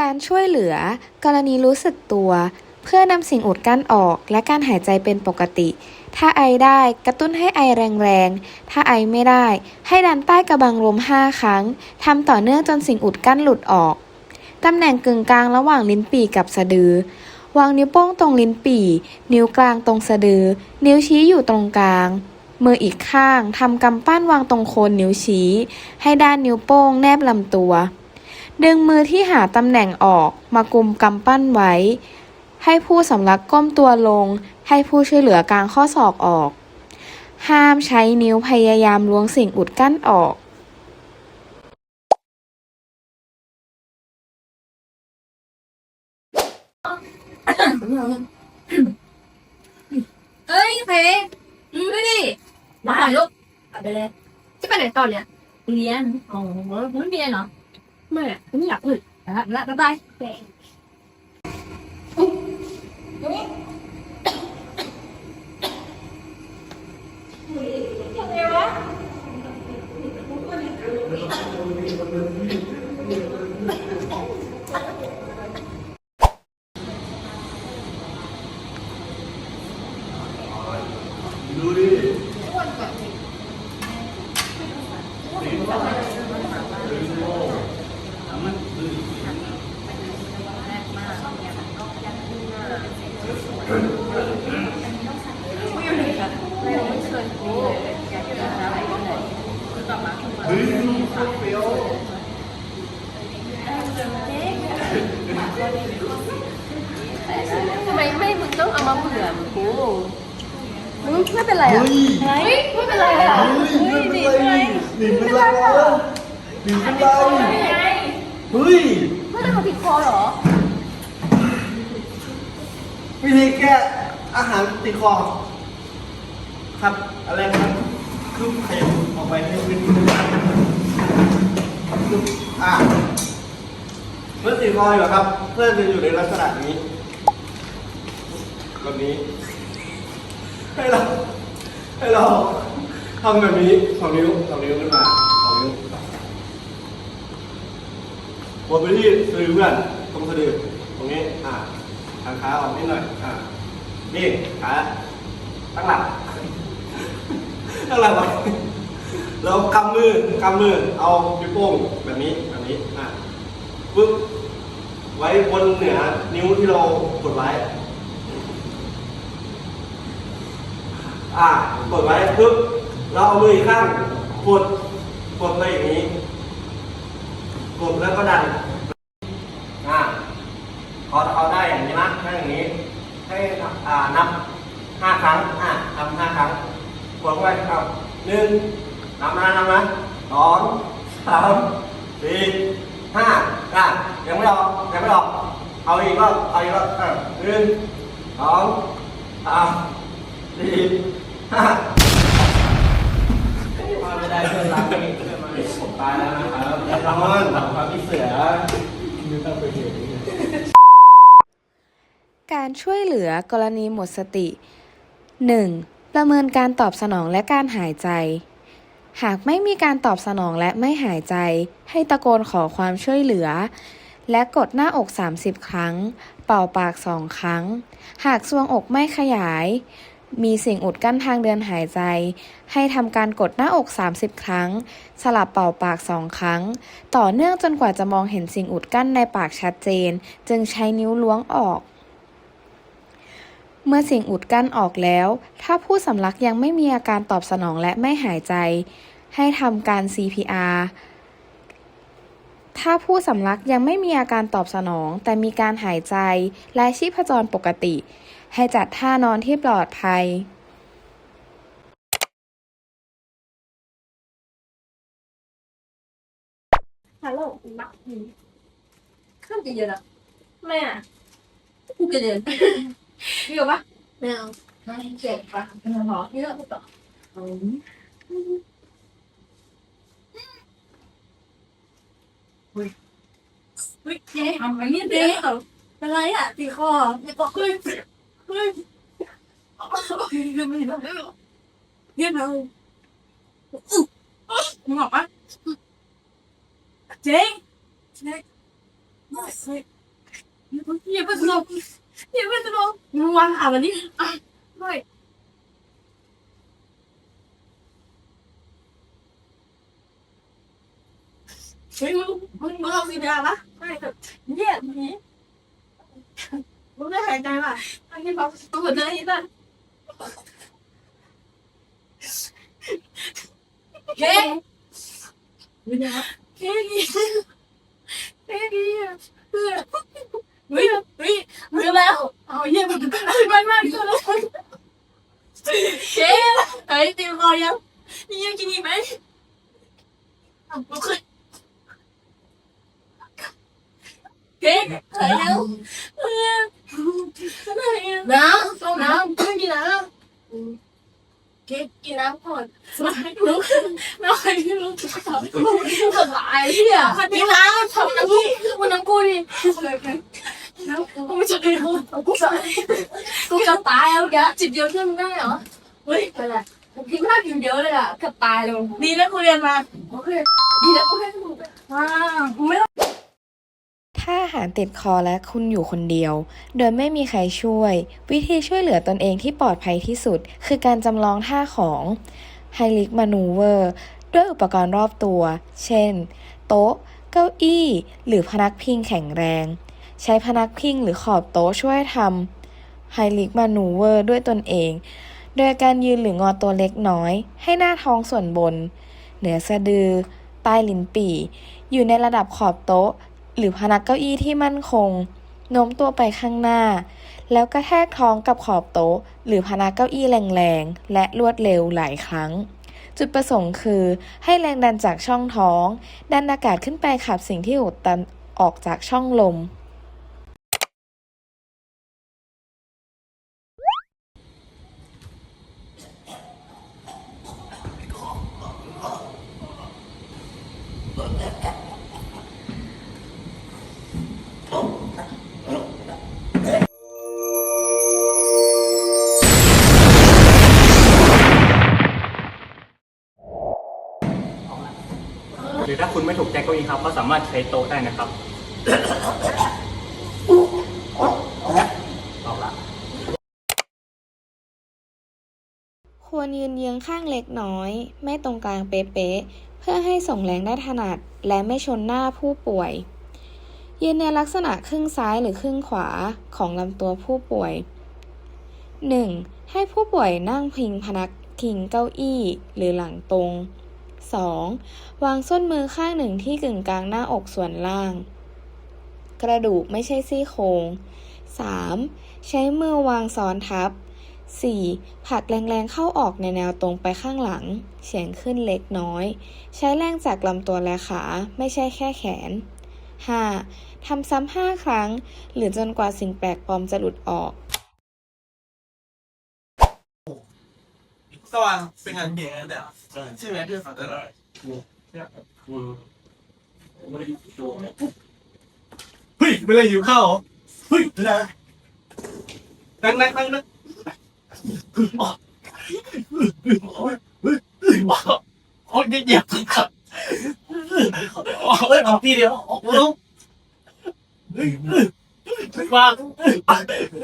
การช่วยเหลือ กรณีรู้สึกตัว เพื่อนำสิ่งอุดกั้นออก และการหายใจเป็นปกติ ถ้าไอได้กระตุ้นให้ไอแรงๆ ถ้าไอไม่ได้ ให้ดันใต้กระบังลม 5 ครั้งทำต่อเนื่องจนสิ่งอุดกั้นหลุดออกตำแหน่งกึ่งกลางระหว่างลิ้นปี่กับสะดือ วางนิ้วโป้งตรงลิ้นปี่ นิ้วกลางตรงสะดือ นิ้วชี้อยู่ตรงกลาง มืออีกข้างทำกำปั้นวางตรงโคนนิ้วชี้ ให้ด้านนิ้วโป้งแนบลำตัว ดึงมือที่หาตำแหน่งออกมากุมกำปั้นไว้ ให้ผู้สำลักก้มตัวลง ให้ผู้ช่วยเหลือกางข้อศอกออก ห้ามใช้นิ้วพยายามล้วงสิ่งอุดกั้นออกเฮ้ยเฟย์ดูดิมาลูกกลับไปเลยจะไปไหนต่อเนี่ยเรียนอ๋อไม่เรียนเหรอ ไม่ไม่อยากพูดแล้วแล้วบ๊ายบายเฟย์ ทำไมไม่มึงต้องเอามาเบื่อมึงกูมึง ไม่เป็นไรอะเฮ้ยเฮ้ยไม่เป็นไรอะเฮ้ยไม่เป็นไรหนิงเป็นไรวะหนิงเป็นไรเฮ้ยไม่ได้มาติดคอเหรอ วิธีแก้อาหารติดคอ ครับอะไรครับคือขยับออกไปให้พื้นที่คืออ่าเมื่อติดคออยู่ครับ เพื่อนจะอยู่ในลักษณะนี้แบบนี้ ให้เราให้เราทำแบบนี้สองนิ้วสองนิ้วขึ้นมาสองนิ้ววนไปที่สะดือเพื่อนตรงสะดือตรงนี้อ่าทางขาออกนิดหน่อยอ่านี่ขาตั้งหลักตั้งหลักไว้แล้วกำมือกำมือเอานิ้วโป้งแบบนี้แบบนี้อ่าปึ๊บไว้บนเหนือนิ้วที่เรากดไว้ อ่ากดไว้ปึ๊บเราเอามืออีกข้างกดกดไปอย่างนี้กดแล้วก็ดันอ่าพอเขาได้อย่างนี้นะได้อย่างนี้ ให้อ่านับห้าครั้งอ่าทำห้าครั้งกดเข้าไปครับหนึ่งนับนะนับนะสองสามสี่ห้าอะยังไม่ออกยังไม่ออกเอาอีกรอบเอาอีกรอบอะหนึ่งสองสามสี่ ห้าไม่ได้เพื่อนรักนี่เพื่อนมาผมตายแล้วนะครับแน่นอนครับพี่เสือไม่ต้องไปเห็นการช่วยเหลือกรณีหมดสติ 1. ประเมินการตอบสนองและการหายใจ หากไม่มีการตอบสนองและไม่หายใจ ให้ตะโกนขอความช่วยเหลือ และกดหน้าอก 30 ครั้ง เป่าปาก2ครั้ง หากซวงอกไม่ขยาย มีสิ่งอุดกั้นทางเดินหายใจ ให้ทำการกดหน้าอก 30 ครั้ง สลับเป่าปาก 2 ครั้ง ต่อเนื่องจนกว่าจะมองเห็นสิ่งอุดกั้นในปากชัดเจน จึงใช้นิ้วล้วงออก เมื่อสิ่งอุดกั้นออกแล้ว ถ้าผู้สำลักยังไม่มีอาการตอบสนองและไม่หายใจ ให้ทำการ CPR ถ้าผู้สำลักยังไม่มีอาการตอบสนอง แต่มีการหายใจและชีพจรปกติ ให้จัดท่านอนที่ปลอดภัยฮัลโหลนักข้ามจะเย็นอะไม่อะกูจะเย็นพี่อยู่ปะไม่เอาไม่เจ็บปะไม่พอพี่เลิกต่อเฮ้ยเฮ้ยเจ๊ทำอะไรเนี่ยเจ๊เป็นไรอะตีคอไม่ก็เฮ้ยเฮ้ย เฮ้ยไม่ได้ไม่ได้เนี่ยเรามึงบอกปะเจ๊เจ๊เยอย่าไปสลบอย่าไปสลบมึงวางขามันนี่อะเฮ้ยเฮ้ยมึงมึงมึงเอาสีดาปะไม่เยี่ยมนี้มึงได้หายใจป่ะ อันนี้บอกตัวเดินป่ะเฮ้ยไม่ได้เฮ้ยเฮ้ยเฮ้ยเฮ้ยเฮ้ยเฮ้ยแล้วเอาเยี่ยมมันไปมากเลยเฮ้ยเฮ้ยตีคอยังยังกินอีกไหมอะลุกขึ้นเก๊กเฮ้ยแล้วเออ น้ำต้มน้ำไม่กินน้ำเก๊กกินน้ำก่อนไม่รู้ไม่เคยรู้จักสบายที่อะกินน้ำทำน้ำกูมันน้ำกูดิน้ำกูไม่ใช่กูจะกูจะตายแล้วแกจิบเดียวช่วยมึงได้เหรอเฮ้ยอะไรกินมากกินเยอะเลยอะเกือบตายเลยดีแล้วกูเรียนมาโอเคดีแล้วกูให้มึงว้าวไม่ถ้าอาหารติดคอและคุณอยู่คนเดียว โดยไม่มีใครช่วย วิธีช่วยเหลือตนเองที่ปลอดภัยที่สุด คือการจำลองท่าของไฮลิกมานูเวอร์ด้วยอุปกรณ์รอบตัว เช่น โต๊ะ เก้าอี้ หรือพนักพิงแข็งแรง ใช้พนักพิงหรือขอบโต๊ะช่วยทำไฮลิกมานูเวอร์ด้วยตนเอง โดยการยืนหรืองอตัวเล็กน้อย ให้หน้าท้องส่วนบน เหนือสะดือใต้ลิ้นปี่ อยู่ในระดับขอบโต๊ะ หรือพนักเก้าอี้ที่มั่นคง โน้มตัวไปข้างหน้า แล้วกระแทกท้องกับขอบโต๊ะ หรือพนักเก้าอี้แรงๆ และรวดเร็วหลายครั้ง จุดประสงค์คือ ให้แรงดันจากช่องท้อง ดันอากาศขึ้นไปขับสิ่งที่อุดตันออกจากช่องลมี้ครับก็สามารถใช้โต๊ะได้นะครับออกละควรยืนเยื้องข้างเล็กน้อย ไม่ตรงกลางเป๊ะๆ เพื่อให้ส่งแรงได้ถนัด และไม่ชนหน้าผู้ป่วย ยืนในลักษณะครึ่งซ้ายหรือครึ่งขวาของลำตัวผู้ป่วย 1. ให้ผู้ป่วยนั่งพิงพนักพิงเก้าอี้หรือหลังตรง 2. วางส้นมือข้างหนึ่งที่กึ่งกลางหน้าอกส่วนล่าง กระดูกไม่ใช่ซี่โครง 3. ใช้มือวางซ้อนทับ 4. ผลักแรงๆเข้าออกในแนวตรงไปข้างหลัง เฉียงขึ้นเล็กน้อย ใช้แรงจากลำตัวและขา ไม่ใช่แค่แขน 5. ทำซ้ำห้าครั้ง หรือจนกว่าสิ่งแปลกปลอมจะหลุดออก สว่างเป็นงานเก๋แต่ใช่ไหมที่ฝันได้เลยเฮ้ยไม่ได้หิวข้าวเหรอเฮ้ยไม่ได้นั่งนั่งนั่งนั่งโอ้ยเหยียบครับเฮ้ยเอาพี่เดียวออกมาเฮ้ว่างเฮ้ยไปเ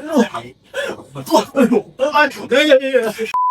ฮ้ยเฮ้ยเฮ้